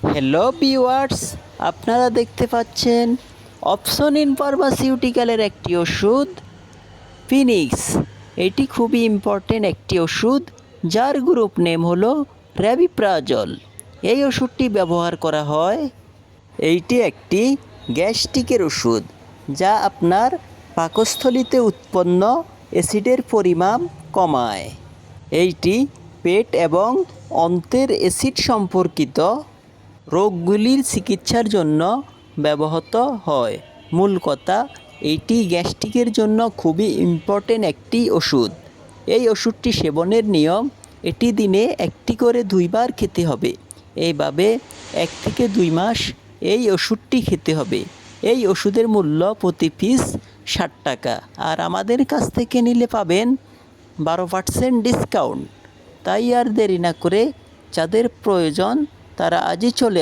Hello viewers আপনারা দেখতে পাচ্ছেন অপশন ইন ফার্মাসিউটিক্যালের একটি ওষুধ ফিনিক্স এটি খুবই ইম্পর্টেন্ট একটি ওষুধ, যার গ্রুপ নেম হলো র্যাবিপ্রাজল এই ওষুধটি ব্যবহার করা হয়, এইটি একটি গ্যাস্ট্রিকের ওষুধ, যা আপনার পাকস্থলিতে উৎপন্ন অ্যাসিডের পরিমাণ কমায়। এইটি পেট এবং অন্ত্রের অ্যাসিড সম্পর্কিত রোগগুলির চিকিৎসার জন্য ব্যবহৃত হয়। মূল কথা, এটি গ্যাস্ট্রিকের জন্য খুবই ইম্পর্টেন্ট একটি ওষুধ। এই ওষুধটি সেবনের নিয়ম, এটি দিনে একটি করে দুইবার খেতে হবে। এইভাবে এক থেকে দুই মাস এই ওষুধটি খেতে হবে। এই ওষুধের মূল্য প্রতি পিস ষাট টাকা। আর আমাদের কাছ থেকে নিলে পাবেন বারো পার্সেন্ট ডিসকাউন্ট তাই আর দেরি না করে যাদের প্রয়োজন তারা আজই চলে